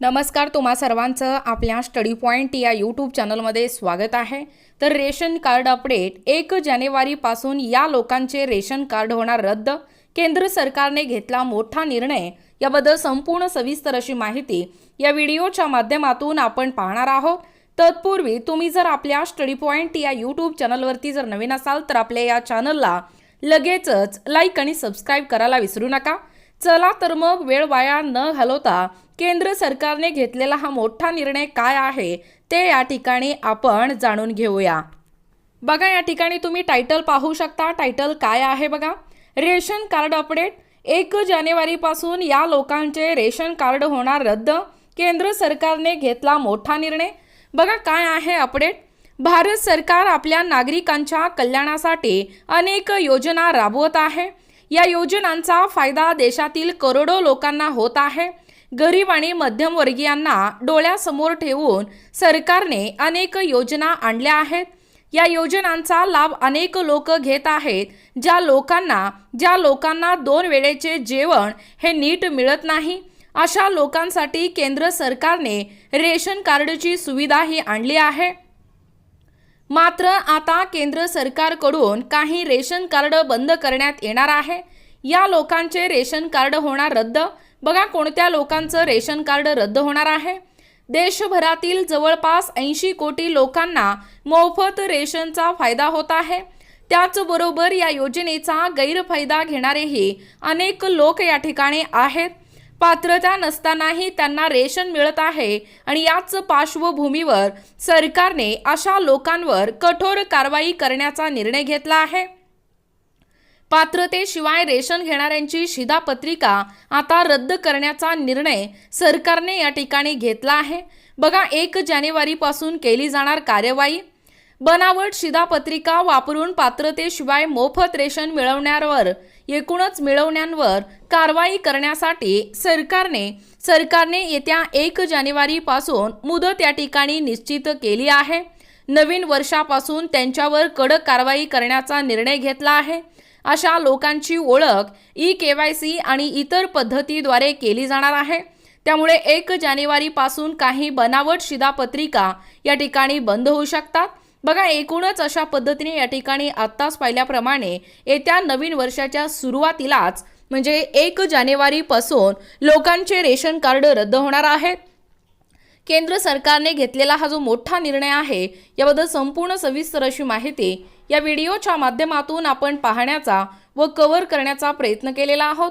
नमस्कार तुम्हा सर्वांचं आपल्या स्टडी पॉईंट या यूट्यूब चॅनलमध्ये स्वागत आहे. तर रेशन कार्ड अपडेट एक जानेवारीपासून या लोकांचे रेशन कार्ड होणार रद्द. केंद्र सरकारने घेतला मोठा निर्णय. याबद्दल संपूर्ण सविस्तर अशी माहिती या व्हिडिओच्या माध्यमातून आपण पाहणार आहोत. तत्पूर्वी तुम्ही जर आपल्या स्टडी पॉईंट या यूट्यूब चॅनलवरती जर नवीन असाल तर आपल्या या चॅनलला लगेचच लाईक आणि सबस्क्राईब करायला विसरू नका. चला तर मग वेळ वाया न घालवता केंद्र सरकारने घेतलेला हा मोठा निर्णय काय आहे ते या ठिकाणी आपण जाणून घेऊया. बघा या ठिकाणी तुम्ही टायटल पाहू शकता. टायटल काय आहे बघा? रेशन कार्ड अपडेट एक जानेवारीपासून या लोकांचे रेशन कार्ड होणार रद्द. केंद्र सरकारने घेतला मोठा निर्णय. बघा काय आहे अपडेट भारत सरकार आपल्या नागरिकांच्या कल्याणासाठी अनेक योजना राबवत आहे. या योजनांचा फायदा देशातील करोडो लोकांना होत आहे. गरीब आणि मध्यमवर्गीयांना डोळ्यासमोर ठेवून सरकारने अनेक योजना आणल्या आहेत. या योजनांचा लाभ अनेक लोक घेत आहेत ज्या लोकांना ज्या लोकांना दोन वेळेचे जेवण हे नीट मिळत नाही. अशा लोकांसाठी केंद्र सरकारने रेशन कार्डची सुविधाही आणली आहे. मात्र आता केंद्र सरकारकडून काही रेशन कार्ड बंद करण्यात येणार आहे. या लोकांचे रेशन कार्ड होणार रद्द. बघा कोणत्या लोकांचं रेशन कार्ड रद्द होणार आहे. देशभरातील जवळपास ऐंशी कोटी लोकांना मोफत रेशनचा फायदा होत आहे. त्याचबरोबर या योजनेचा गैरफायदा घेणारेही अनेक लोक या ठिकाणी आहेत. पात्रता नसतानाही त्यांना रेशन मिळत आहे आणि याच पार्श्वभूमीवर सरकारने अशा लोकांवर कठोर कारवाई करण्याचा निर्णय घेतला आहे. पात्रतेशिवाय रेशन घेणाऱ्यांची शिधापत्रिका आता रद्द करण्याचा निर्णय सरकारने या ठिकाणी घेतला आहे. बघा एक जानेवारीपासून केली जाणार कार्यवाही. बनावट शिधापत्रिका वापरून पात्रतेशिवाय मोफत रेशन मिळवण्यावर एकूणच मिळवण्यांवर कारवाई करण्यासाठी सरकारने सरकारने येत्या एक जानेवारीपासून मुदत या ठिकाणी निश्चित केली आहे. नवीन वर्षापासून त्यांच्यावर कडक कारवाई करण्याचा निर्णय घेतला आहे. अशा लोकांची ओळख ई के वाय सी आणि इतर पद्धतीद्वारे केली जाणार आहे. त्यामुळे एक जानेवारीपासून काही बनावट शिधापत्रिका या ठिकाणी बंद होऊ शकतात. बघा एकूणच अशा पद्धतीने या ठिकाणी आत्ताच पाहिल्याप्रमाणे येत्या नवीन वर्षाच्या सुरुवातीलाच म्हणजे एक जानेवारीपासून लोकांचे रेशन कार्ड रद्द होणार आहेत केंद्र सरकारने घेतलेला हा जो मोठा निर्णय आहे याबद्दल संपूर्ण सविस्तर अशी माहिती या व्हिडिओच्या माध्यमातून आपण पाहण्याचा व कव्हर करण्याचा प्रयत्न केलेला आहोत.